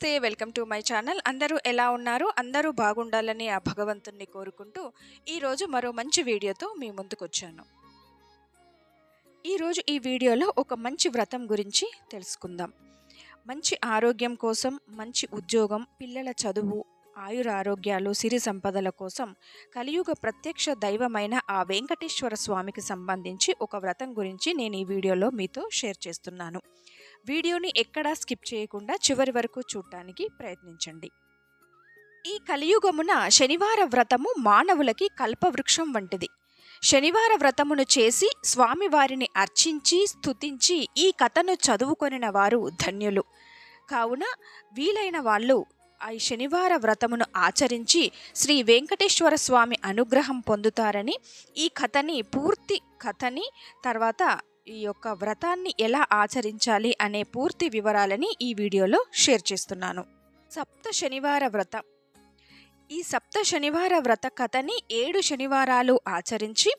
నమస్తే welcome to my channel. అందరూ ఎలా ఉన్నారు? అందరూ బాగుండాలని ఆ భగవంతుణ్ణి కోరుకుంటూ ఈరోజు మరో మంచి వీడియోతో మీ ముందుకు వచ్చాను ఈరోజు ఈ వీడియోలో ఒక మంచి వ్రతం గురించి తెలుసుకుందాం. మంచి ఆరోగ్యం కోసం మంచి ఉద్యోగం పిల్లల చదువు ఆయురారోగ్యాలు సిరి సంపదల కోసం కలియుగ ప్రత్యక్ష దైవమైన ఆ వెంకటేశ్వర స్వామికి సంబంధించి ఒక వ్రతం గురించి నేను ఈ వీడియోలో మీతో షేర్ చేస్తున్నాను. వీడియోని ఎక్కడా స్కిప్ చేయకుండా చివరి వరకు చూడటానికి ప్రయత్నించండి. ఈ కలియుగమున శనివార వ్రతము మానవులకి కల్పవృక్షం వంటిది. శనివార వ్రతమును చేసి స్వామివారిని అర్చించి స్తుతించి ఈ కథను చదువుకొనిన వారు ధన్యులు. కావున వీలైన వాళ్ళు ఈ శనివార వ్రతమును ఆచరించి శ్రీ వెంకటేశ్వర స్వామి అనుగ్రహం పొందుతారని ఈ కథని పూర్తి కథని తర్వాత ఈ యొక్క వ్రతాన్ని ఎలా ఆచరించాలి అనే పూర్తి వివరాలని ఈ వీడియోలో షేర్ చేస్తున్నాను. సప్త శనివార వ్రతం. ఈ సప్త శనివార వ్రత కథని ఏడు శనివారాలు ఆచరించి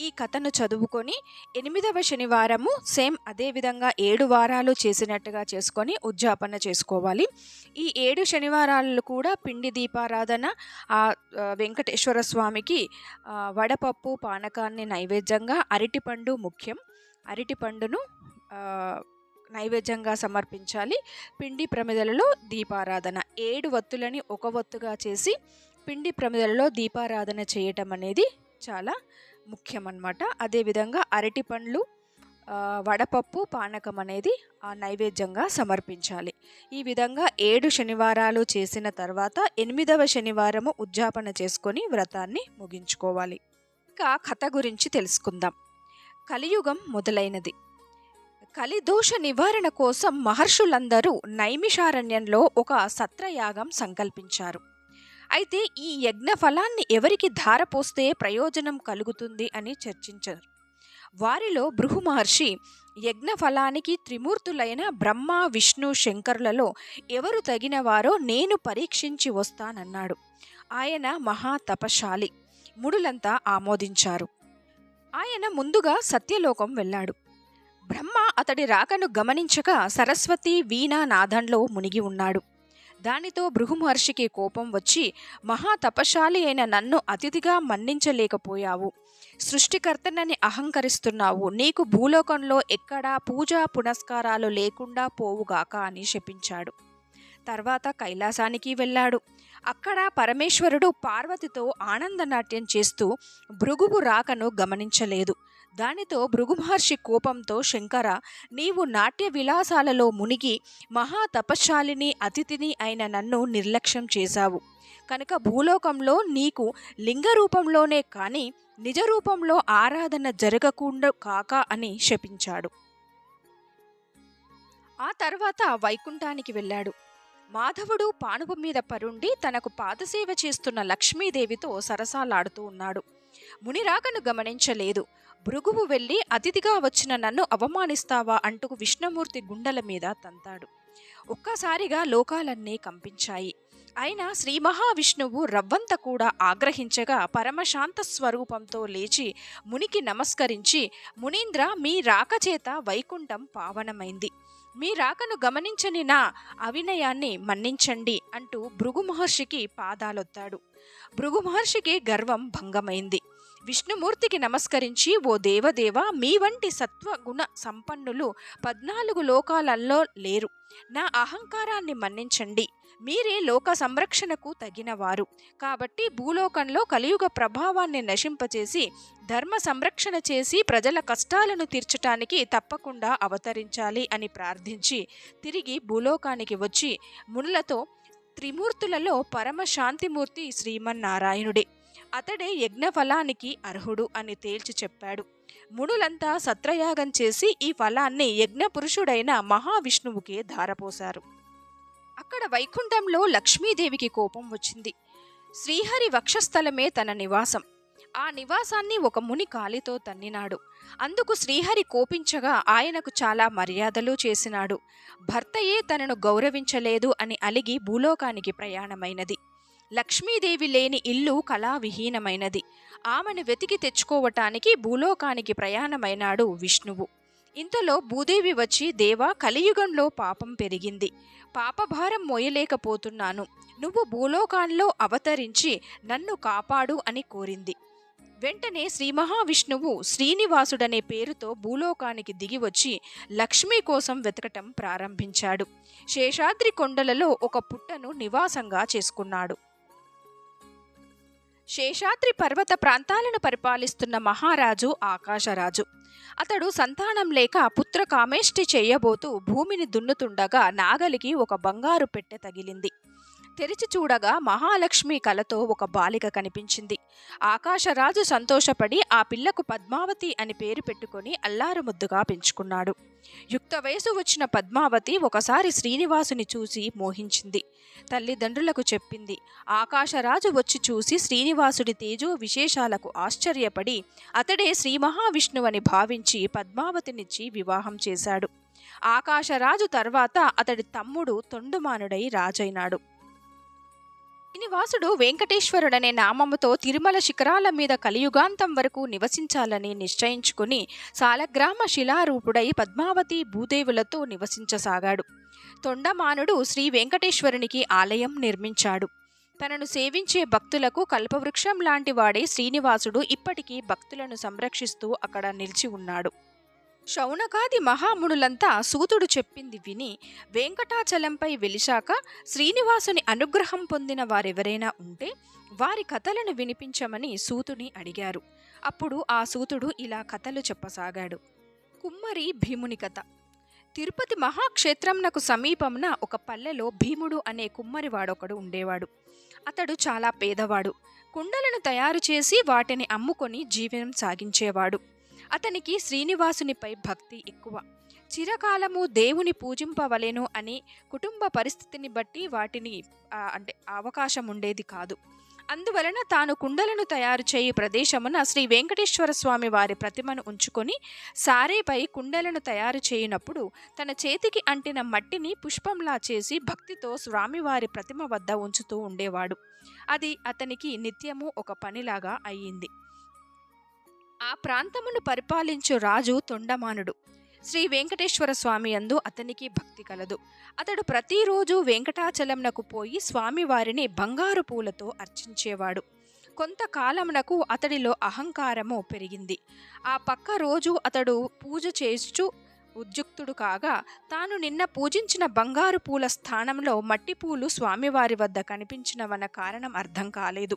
ఈ కథను చదువుకొని ఎనిమిదవ శనివారము సేమ్ అదే విధంగా ఏడు వారాలు చేసినట్టుగా చేసుకొని ఉద్యాపన చేసుకోవాలి. ఈ ఏడు శనివారాలు కూడా పిండి దీపారాధన ఆ వెంకటేశ్వర స్వామికి వడపప్పు పానకాన్ని నైవేద్యంగా అరటిపండు ముఖ్యం. అరటిపండును పండును నైవేద్యంగా సమర్పించాలి. పిండి ప్రమిదలలో దీపారాధన. ఏడు వత్తులని ఒక వత్తుగా చేసి పిండి ప్రమిదలలో దీపారాధన చేయటం అనేది చాలా ముఖ్యం అన్నమాట అదేవిధంగా అరటి పండ్లు వడపప్పు పానకం అనేది ఆ నైవేద్యంగా సమర్పించాలి. ఈ విధంగా ఏడు శనివారాలు చేసిన తర్వాత ఎనిమిదవ శనివారము ఉద్యాపన చేసుకొని వ్రతాన్ని ముగించుకోవాలి. ఇంకా కథ గురించి తెలుసుకుందాం. కలియుగం మొదలైనది. కలిదోష నివారణ కోసం మహర్షులందరూ నైమిషారణ్యంలో ఒక సత్రయాగం సంకల్పించారు. అయితే ఈ యజ్ఞ ఫలాన్ని ఎవరికి ధారపోస్తే ప్రయోజనం కలుగుతుంది అని చర్చించారు. వారిలో భృహు మహర్షి యజ్ఞ ఫలానికి త్రిమూర్తులైన బ్రహ్మ విష్ణు శంకరులలో ఎవరు తగినవారో నేను పరీక్షించి వస్తానన్నాడు. ఆయన మహా తపశాలి ముడులంతా ఆమోదించారు. ఆయన ముందుగా సత్యలోకం వెళ్ళాడు. బ్రహ్మ అతడి రాకను గమనించక సరస్వతి వీణా నాదంలో మునిగి ఉన్నాడు. దానితో బృహుమహర్షికి కోపం వచ్చి మహా తపశాలి అయిన నన్ను అతిథిగా మన్నించలేకపోయావు. సృష్టికర్తనని అహంకరిస్తున్నావు. నీకు భూలోకంలో ఎక్కడా పూజా పునస్కారాలు లేకుండా పోవుగాక అని శపించాడు. తర్వాత కైలాసానికి వెళ్ళాడు. అక్కడ పరమేశ్వరుడు పార్వతితో ఆనందనాట్యం చేస్తూ భృగువు రాకను గమనించలేదు. దానితో భృగు మహర్షి కోపంతో శంకర నీవు నాట్య విలాసాలలో మునిగి మహా తపశ్శాలిని అతిథిని అయిన నన్ను నిర్లక్ష్యం చేశావు. కనుక భూలోకంలో నీకు లింగ రూపంలోనే కానీ నిజ రూపంలో ఆరాధన జరగకుండా కాక అని శపించాడు. ఆ తర్వాత వైకుంఠానికి వెళ్ళాడు. మాధవుడు పానుపు మీద పరుండి తనకు పాదసేవ చేస్తున్న లక్ష్మీదేవితో సరసాలాడుతూ ఉన్నాడు. మునిరాకను గమనించలేదు. భృగువు వెళ్ళి అతిథిగా వచ్చిన నన్ను అవమానిస్తావా అంటూ విష్ణుమూర్తి గుండెల మీద తంతాడు. ఒక్కసారిగా లోకాలన్నీ కంపించాయి. అయినా శ్రీ మహావిష్ణువు రవ్వంత కూడా ఆగ్రహించగా పరమశాంత స్వరూపంతో లేచి మునికి నమస్కరించి మునీంద్ర మీ రాకచేత వైకుంఠం పావనమైంది. మీ రాకను గమనించని నా అవినయాన్ని మన్నించండి అంటూ భృగు మహర్షికి పాదాలొత్తాడు. భృగు మహర్షికి గర్వం భంగమైంది. విష్ణుమూర్తికి నమస్కరించి ఓ దేవదేవ మీ వంటి సత్వగుణ సంపన్నులు పద్నాలుగు లోకాలలో లేరు. నా అహంకారాన్ని మన్నించండి. మీరే లోక సంరక్షణకు తగినవారు. కాబట్టి భూలోకంలో కలియుగ ప్రభావాన్ని నశింపచేసి ధర్మ సంరక్షణ చేసి ప్రజల కష్టాలను తీర్చటానికి తప్పకుండా అవతరించాలి అని ప్రార్థించి తిరిగి భూలోకానికి వచ్చి మునులతో త్రిమూర్తులలో పరమ శాంతిమూర్తి శ్రీమన్నారాయణుడే. అతడే యజ్ఞఫలానికి అర్హుడు అని తేల్చి చెప్పాడు. మునులంతా సత్రయాగం చేసి ఈ ఫలాన్ని యజ్ఞపురుషుడైన మహావిష్ణువుకే ధారపోశారు. అక్కడ వైకుంఠంలో లక్ష్మీదేవికి కోపం వచ్చింది. శ్రీహరి వక్షస్థలమే తన నివాసం. ఆ నివాసాన్ని ఒక ముని కాలితో తన్నినాడు. అందుకు శ్రీహరి కోపించగా ఆయనకు చాలా మర్యాదలు చేసినాడు. భర్తయే తనను గౌరవించలేదు అని అలిగి భూలోకానికి ప్రయాణమైనది. లక్ష్మీదేవి లేని ఇల్లు కళావిహీనమైనది. ఆమెను వెతికి తెచ్చుకోవటానికి భూలోకానికి ప్రయాణమైనాడు విష్ణువు. ఇంతలో భూదేవి వచ్చి దేవా కలియుగంలో పాపం పెరిగింది. పాపభారం మోయలేకపోతున్నాను. నువ్వు భూలోకాల్లో అవతరించి నన్ను కాపాడు అని కోరింది. వెంటనే శ్రీ మహావిష్ణువు శ్రీనివాసుడనే పేరుతో భూలోకానికి దిగివచ్చి లక్ష్మి కోసం వెతకటం ప్రారంభించాడు. శేషాద్రి కొండలలో ఒక పుట్టను నివాసంగా చేసుకున్నాడు. శేషాద్రి పర్వత ప్రాంతాలను పరిపాలిస్తున్న మహారాజు ఆకాశరాజు. అతడు సంతానం లేక పుత్ర కామేష్టి చేయబోతూ భూమిని దున్నుతుండగా నాగలికి ఒక బంగారు పెట్టె తగిలింది. తెరిచి చూడగా మహాలక్ష్మి కలతో ఒక బాలిక కనిపించింది. ఆకాశరాజు సంతోషపడి ఆ పిల్లకు పద్మావతి అని పేరు పెట్టుకొని అల్లారు ముద్దుగా పెంచుకున్నాడు. యుక్త వయసు వచ్చిన పద్మావతి ఒకసారి శ్రీనివాసుని చూసి మోహించింది. తల్లిదండ్రులకు చెప్పింది. ఆకాశరాజు వచ్చి చూసి శ్రీనివాసుడి తేజో విశేషాలకు ఆశ్చర్యపడి అతడే శ్రీ మహావిష్ణువని భావించి పద్మావతినిచ్చి వివాహం చేశాడు. ఆకాశరాజు తర్వాత అతడి తమ్ముడు తొండుమానుడై రాజైనాడు. శ్రీనివాసుడు వెంకటేశ్వరుడనే నామముతో తిరుమల శిఖరాల మీద కలియుగాంతం వరకు నివసించాలని నిశ్చయించుకుని సాలగ్రామ శిలారూపుడై పద్మావతి భూదేవులతో నివసించసాగాడు. తొండమానుడు శ్రీ వెంకటేశ్వరునికి ఆలయం నిర్మించాడు. తనను సేవించే భక్తులకు కల్పవృక్షం లాంటి వాడే శ్రీనివాసుడు ఇప్పటికీ భక్తులను సంరక్షిస్తూ అక్కడ నిలిచి ఉన్నాడు. శౌనకాది మహామునులంతా సూతుడు చెప్పింది విని వెంకటాచలంపై వెలిశాక శ్రీనివాసుని అనుగ్రహం పొందిన వారెవరైనా ఉంటే వారి కథలను వినిపించమని సూతుని అడిగారు. అప్పుడు ఆ సూతుడు ఇలా కథలు చెప్పసాగాడు. కుమ్మరి భీముని కథ. తిరుపతి మహాక్షేత్రంనకు సమీపంన ఒక పల్లెలో భీముడు అనే కుమ్మరివాడొకడు ఉండేవాడు. అతడు చాలా పేదవాడు. కుండలను తయారు చేసి వాటిని అమ్ముకొని జీవనం సాగించేవాడు. అతనికి శ్రీనివాసునిపై భక్తి ఎక్కువ. చిరకాలము దేవుని పూజింపవలెను అని కుటుంబ పరిస్థితిని బట్టి వాటిని అంటే అవకాశం ఉండేది కాదు. అందువలన తాను కుండలను తయారు చేయి ప్రదేశమున శ్రీ వెంకటేశ్వర స్వామి వారి ప్రతిమను ఉంచుకొని సారేపై కుండలను తయారు చేయునప్పుడు తన చేతికి అంటిన మట్టిని పుష్పంలా చేసి భక్తితో స్వామివారి ప్రతిమ వద్ద ఉంచుతూ ఉండేవాడు. అది అతనికి నిత్యము ఒక పనిలాగా అయ్యింది. ఆ ప్రాంతమును పరిపాలించు రాజు తొండమానుడు. శ్రీ వెంకటేశ్వర స్వామి యందు అతనికి భక్తి కలదు. అతడు ప్రతిరోజు వెంకటాచలంనకు పోయి స్వామివారిని బంగారు పూలతో అర్చించేవాడు. కొంతకాలమునకు అతడిలో అహంకారము పెరిగింది. ఆ పక్క రోజు అతడు పూజ చేస్తూ ఉద్యుక్తుడు కాగా తాను నిన్న పూజించిన బంగారు పూల స్థానంలో మట్టి పూలు స్వామివారి వద్ద కనిపించినవన్న కారణం అర్థం కాలేదు.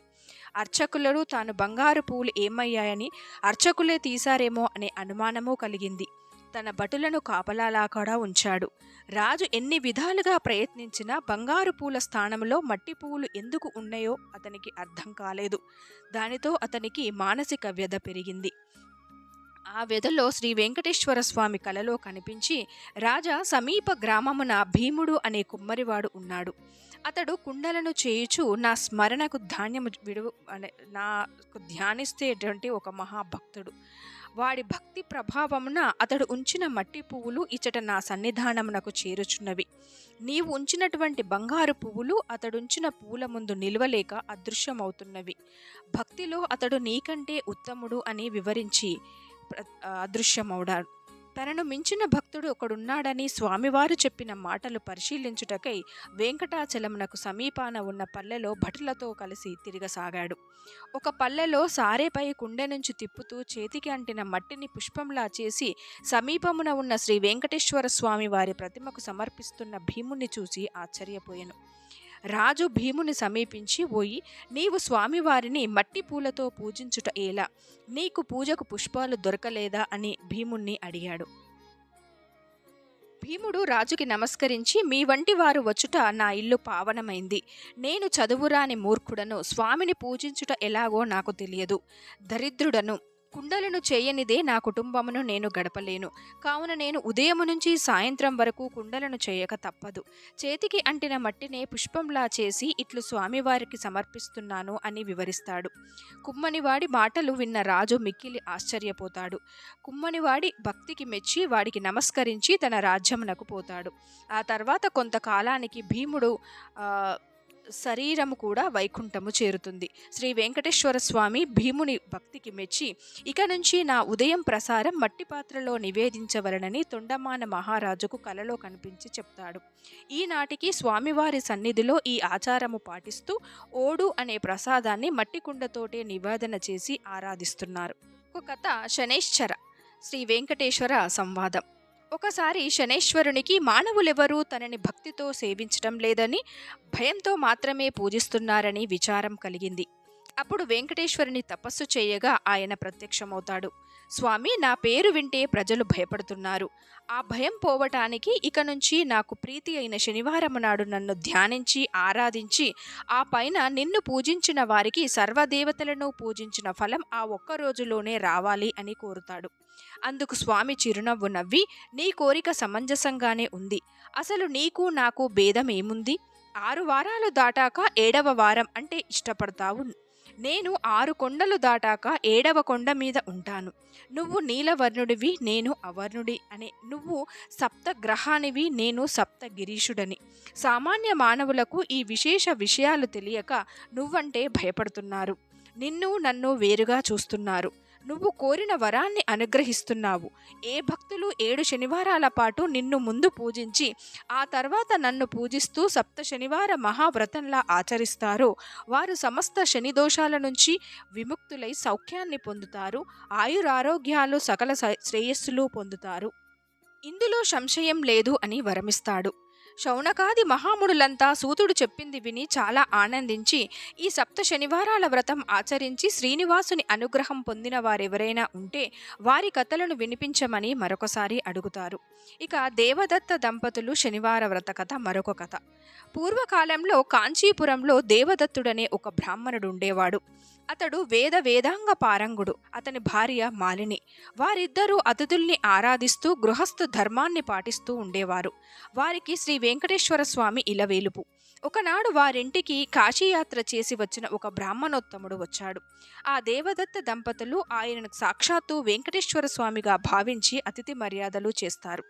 అర్చకులను తాను బంగారు పూలు ఏమయ్యాయని అర్చకులే తీశారేమో అనే అనుమానము కలిగింది. తన భటులను కాపలాలా కూడా ఉంచాడు. రాజు ఎన్ని విధాలుగా ప్రయత్నించినా బంగారు పూల స్థానంలో మట్టి పువ్వులు ఎందుకు ఉన్నాయో అతనికి అర్థం కాలేదు. దానితో అతనికి మానసిక వ్యధ పెరిగింది. ఆ వెధలో శ్రీ వెంకటేశ్వర స్వామి కలలో కనిపించి రాజా సమీప గ్రామమున భీముడు అనే కుమ్మరివాడు ఉన్నాడు. అతడు కుండలను చేయుచు నా స్మరణకు ధాన్యము విడువు అనే నాకు ధ్యానిస్తేటువంటి ఒక మహాభక్తుడు. వాడి భక్తి ప్రభావమున అతడు ఉంచిన మట్టి పువ్వులు ఇచ్చట నా సన్నిధానమునకు చేరుచున్నవి. నీవు ఉంచినటువంటి బంగారు పువ్వులు అతడుంచిన పువ్వుల ముందు నిలవలేక అదృశ్యమవుతున్నవి. భక్తిలో అతడు నీకంటే ఉత్తముడు అని వివరించి అదృశ్యమవుడాడు తనను మించిన భక్తుడు ఒకడున్నాడని స్వామివారు చెప్పిన మాటలు పరిశీలించుటకై వెంకటాచలమునకు సమీపాన ఉన్న పల్లెలో భటులతో కలిసి తిరగసాగాడు. ఒక పల్లెలో సారేపై కుండె నుంచి తిప్పుతూ చేతికి అంటిన మట్టిని పుష్పంలా చేసి సమీపమున ఉన్న శ్రీ వెంకటేశ్వర స్వామి వారి ప్రతిమకు సమర్పిస్తున్న భీముని చూసి ఆశ్చర్యపోయాను. రాజు భీముని సమీపించి పోయి నీవు స్వామివారిని మట్టి పూలతో పూజించుట ఎలా? నీకు పూజకు పుష్పాలు దొరకలేదా? అని భీముణ్ణి అడిగాడు. భీముడు రాజుకి నమస్కరించి మీ వంటి వారు వచ్చుట నా ఇల్లు పావనమైంది. నేను చదువురాని మూర్ఖుడను స్వామిని పూజించుట ఎలాగో నాకు తెలియదు. దరిద్రుడను కుండలను చేయనిదే నా కుటుంబమును నేను గడపలేను. కావున నేను ఉదయం నుంచి సాయంత్రం వరకు కుండలను చేయక తప్పదు. చేతికి అంటిన మట్టినే పుష్పంలా చేసి ఇట్లు స్వామివారికి సమర్పిస్తున్నాను అని వివరిస్తాడు. కుమ్మనివాడి మాటలు విన్న రాజు మిక్కిలి ఆశ్చర్యపోతాడు. కుమ్మనివాడి భక్తికి మెచ్చి వాడికి నమస్కరించి తన రాజ్యమునకు పోతాడు. ఆ తర్వాత కొంతకాలానికి భీముడు శరీరము కూడా వైకుంఠము చేరుతుంది. శ్రీ వెంకటేశ్వర స్వామి భీముని భక్తికి మెచ్చి ఇక నుంచి నా ఉదయం ప్రసారం మట్టి పాత్రలో నివేదించవలనని తొండమాన మహారాజుకు కలలో కనిపించి చెప్తాడు. ఈనాటికి స్వామివారి సన్నిధిలో ఈ ఆచారము పాటిస్తూ ఓడు అనే ప్రసాదాన్ని మట్టి కుండతోటే నివేదన చేసి ఆరాధిస్తున్నారు. ఒక కథ శనైశ్చర శ్రీ వెంకటేశ్వర సంవాదం. ఒకసారి శనేశ్వరునికి మానవులెవరూ తనని భక్తితో సేవించడం లేదని భయంతో మాత్రమే పూజిస్తున్నారని విచారం కలిగింది. అప్పుడు వెంకటేశ్వరుని తపస్సు చేయగా ఆయన ప్రత్యక్షమవుతాడు. స్వామి నా పేరు వింటే ప్రజలు భయపడుతున్నారు. ఆ భయం పోవటానికి ఇక నుంచి నాకు ప్రీతి అయిన శనివారం నాడు నన్ను ధ్యానించి ఆరాధించి ఆ పైన నిన్ను పూజించిన వారికి సర్వదేవతలను పూజించిన ఫలం ఆ ఒక్క రోజులోనే రావాలి అని కోరుతాడు. అందుకు స్వామి చిరునవ్వు నవ్వి నీ కోరిక సమంజసంగానే ఉంది. అసలు నీకు నాకు భేదం ఏముంది ఆరు వారాలు దాటాక ఏడవ వారం అంటే ఇష్టపడతావు నేను ఆరు కొండలు దాటాక ఏడవ కొండ మీద ఉంటాను. నువ్వు నీలవర్ణుడివి నేను అవర్ణుడి అని నువ్వు సప్త గ్రహానివి నేను సప్త గిరీషుడని సామాన్య మానవులకు ఈ విశేష విషయాలు తెలియక నువ్వంటే భయపడుతున్నారు. నిన్ను నన్ను వేరుగా చూస్తున్నారు. నువ్వు కోరిన వరాన్ని అనుగ్రహిస్తున్నావు. ఏ భక్తులు ఏడు శనివారాల పాటు నిన్ను ముందు పూజించి ఆ తర్వాత నన్ను పూజిస్తూ సప్త శనివార మహావ్రతంలా ఆచరిస్తారో. వారు సమస్త శని దోషాల నుంచి విముక్తులై సౌఖ్యాన్ని పొందుతారు. ఆయురారోగ్యాలు సకల శ్రేయస్సులు పొందుతారు. ఇందులో సంశయం లేదు అని వరమిస్తాడు. శౌనకాది మహాముడులంతా సూతుడు చెప్పింది విని చాలా ఆనందించి ఈ సప్త శనివారాల వ్రతం ఆచరించి శ్రీనివాసుని అనుగ్రహం పొందిన వారెవరైనా ఉంటే వారి కథలను వినిపించమని మరొకసారి అడుగుతారు. ఇక దేవదత్త దంపతులు శనివార వ్రత కథ మరొక కథ. పూర్వకాలంలో కాంచీపురంలో దేవదత్తుడనే ఒక బ్రాహ్మణుడు ఉండేవాడు. అతడు వేద వేదాంగ పారంగుడు. అతని భార్య మాలిని. వారిద్దరూ అతిథుల్ని ఆరాధిస్తూ గృహస్థ ధర్మాన్ని పాటిస్తూ ఉండేవారు. వారికి శ్రీ వెంకటేశ్వర స్వామి ఇలవేలుపు. ఒకనాడు వారింటికి కాశీయాత్ర చేసి వచ్చిన ఒక బ్రాహ్మణోత్తముడు వచ్చాడు. ఆ దేవదత్త దంపతులు ఆయనను సాక్షాత్తు వెంకటేశ్వర స్వామిగా భావించి అతిథి మర్యాదలు చేస్తారు.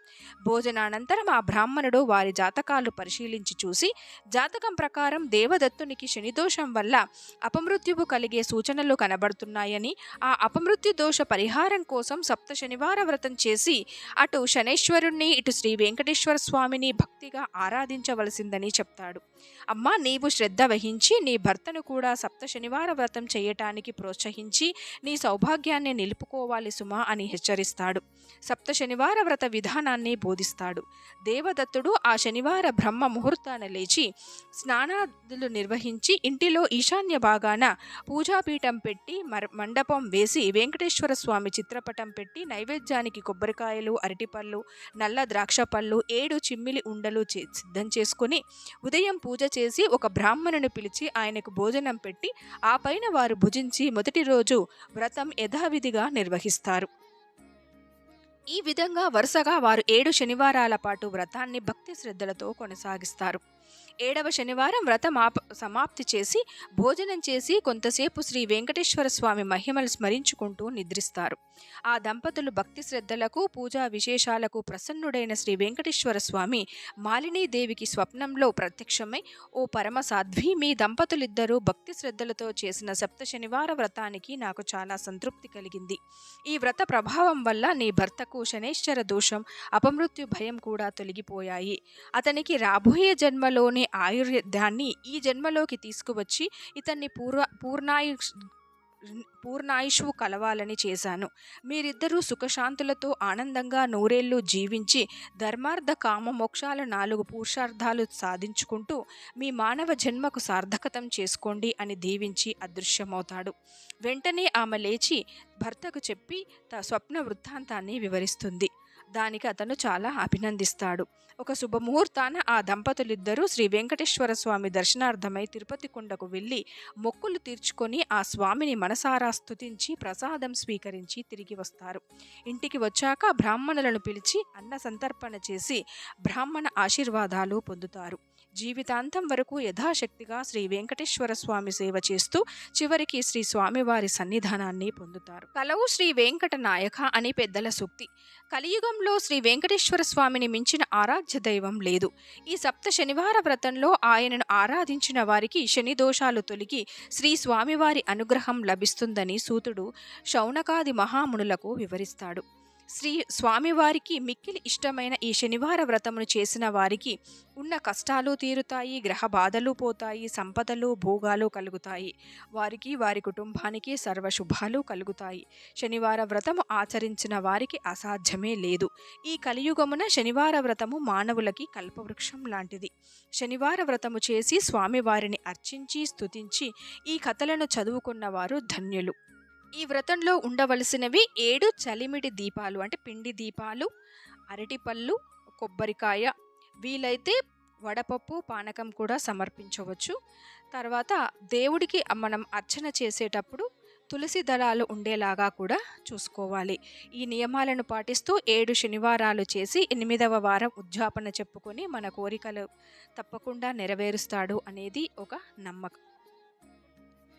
భోజనానంతరం ఆ బ్రాహ్మణుడు వారి జాతకాలు పరిశీలించి చూసి జాతకం ప్రకారం దేవదత్తునికి శనిదోషం వల్ల అపమృత్యువు కలిగే సూచనలు కనబడుతున్నాయని ఆ అపమృత్యు దోష పరిహారం కోసం సప్త శనివార వ్రతం చేసి అటు శనేశ్వరుణ్ణి ఇటు శ్రీ వెంకటేశ్వర స్వామిని భక్తిగా ఆరాధించవలసిందని చెప్తాడు. అమ్మా నీవు శ్రద్ధ వహించి నీ భర్తను కూడా సప్త శనివార వ్రతం చేయటానికి ప్రోత్సహించి నీ సౌభాగ్యాన్ని నిలుపుకోవాలి సుమా అని హెచ్చరిస్తాడు. సప్త శనివార వ్రత విధానాన్ని బోధిస్తాడు. దేవదత్తుడు ఆ శనివార బ్రహ్మ ముహూర్తాన లేచి స్నానాదులు నిర్వహించి ఇంటిలో ఈశాన్య భాగాన పూజాపీఠం పెట్టి మండపం వేసి వెంకటేశ్వర స్వామి చిత్రపటం పెట్టి నైవేద్యానికి కొబ్బరికాయలు అరటిపళ్ళు నల్ల ద్రాక్ష పళ్ళు ఏడు చిమ్మిలి ఉండలు సిద్ధం చేసుకుని ఉదయం పూజ చేసి ఒక బ్రాహ్మణుని పిలిచి ఆయనకు భోజనం పెట్టి ఆ పైన వారు భుజించి మొదటి రోజు వ్రతం యథావిధిగా నిర్వహిస్తారు. ఈ విధంగా వరుసగా వారు ఏడు శనివారాల పాటు వ్రతాన్ని భక్తి శ్రద్ధలతో కొనసాగిస్తారు. ఏడవ శనివారం వ్రతం సమాప్తి చేసి భోజనం చేసి కొంతసేపు శ్రీ వెంకటేశ్వర స్వామి మహిమలు స్మరించుకుంటూ నిద్రిస్తారు. ఆ దంపతులు భక్తి శ్రద్ధలకు పూజా విశేషాలకు ప్రసన్నుడైన శ్రీ వెంకటేశ్వర స్వామి మాలినీదేవికి స్వప్నంలో ప్రత్యక్షమై ఓ పరమ సాధ్వి మీ దంపతులిద్దరూ భక్తి శ్రద్ధలతో చేసిన సప్త శనివార వ్రతానికి నాకు చాలా సంతృప్తి కలిగింది. ఈ వ్రత ప్రభావం వల్ల నీ భర్తకు శనేశ్వర దోషం అపమృత్యు భయం కూడా తొలగిపోయాయి. అతనికి రాబోయే జన్మలోని ఆయుర్దాన్ని ఈ జన్మలోకి తీసుకువచ్చి ఇతన్ని పూర్వ పూర్ణాయు పూర్ణాయుషువు కలవాలని చేశాను. మీరిద్దరూ సుఖశాంతులతో ఆనందంగా నూరేళ్ళు జీవించి ధర్మార్థ కామ మోక్షాల నాలుగు పురుషార్థాలు సాధించుకుంటూ మీ మానవ జన్మకు సార్థకతం చేసుకోండి అని దీవించి అదృశ్యమవుతాడు. వెంటనే ఆమె లేచి భర్తకు చెప్పి త స్వప్న వృత్తాంతాన్ని వివరిస్తుంది. దానికి అతను చాలా అభినందిస్తాడు. ఒక శుభముహూర్తాన ఆ దంపతులిద్దరూ శ్రీ వెంకటేశ్వర స్వామి దర్శనార్థమై తిరుపతి కొండకు వెళ్ళి మొక్కులు తీర్చుకొని ఆ స్వామిని మనసారా స్తుతించి ప్రసాదం స్వీకరించి తిరిగి వస్తారు. ఇంటికి వచ్చాక బ్రాహ్మణులను పిలిచి అన్న సంతర్పణ చేసి బ్రాహ్మణ ఆశీర్వాదాలు పొందుతారు. జీవితాంతం వరకు యథాశక్తిగా శ్రీ వెంకటేశ్వర స్వామి సేవ చేస్తూ చివరికి శ్రీ స్వామివారి సన్నిధానాన్ని పొందుతారు. కలవు శ్రీ వెంకట నాయక అని పెద్దల సూక్తి. కలియుగంలో శ్రీ వెంకటేశ్వర స్వామిని మించిన ఆరాధ్య దైవం లేదు. ఈ సప్త శనివార వ్రతంలో ఆయనను ఆరాధించిన వారికి శని దోషాలు తొలగి శ్రీ స్వామివారి అనుగ్రహం లభిస్తుందని సూతుడు శౌనకాది మహామునులకు వివరిస్తాడు. శ్రీ స్వామివారికి మిక్కిలి ఇష్టమైన ఈ శనివార వ్రతమును చేసిన వారికి ఉన్న కష్టాలు తీరుతాయి గ్రహ బాధలు పోతాయి సంపదలు భోగాలు కలుగుతాయి. వారికి వారి కుటుంబానికి సర్వశుభాలు కలుగుతాయి. శనివార వ్రతము ఆచరించిన వారికి అసాధ్యమే లేదు. ఈ కలియుగమున శనివార వ్రతము మానవులకి కల్పవృక్షం లాంటిది. శనివార వ్రతము చేసి స్వామివారిని అర్చించి స్తుతించి ఈ కథలను చదువుకున్న వారు ధన్యులు. ఈ వ్రతంలో ఉండవలసినవి ఏడు చలిమిడి దీపాలు అంటే పిండి దీపాలు అరటిపళ్ళు కొబ్బరికాయ. వీలైతే వడపప్పు పానకం కూడా సమర్పించవచ్చు. తర్వాత దేవుడికి మనం అర్చన చేసేటప్పుడు తులసి దళాలు ఉండేలాగా కూడా చూసుకోవాలి. ఈ నియమాలను పాటిస్తూ ఏడు శనివారాలు చేసి ఎనిమిదవ వారం ఉద్యాపన చెప్పుకొని మన కోరికలు తప్పకుండా నెరవేరుస్తాడు అనేది ఒక నమ్మకం.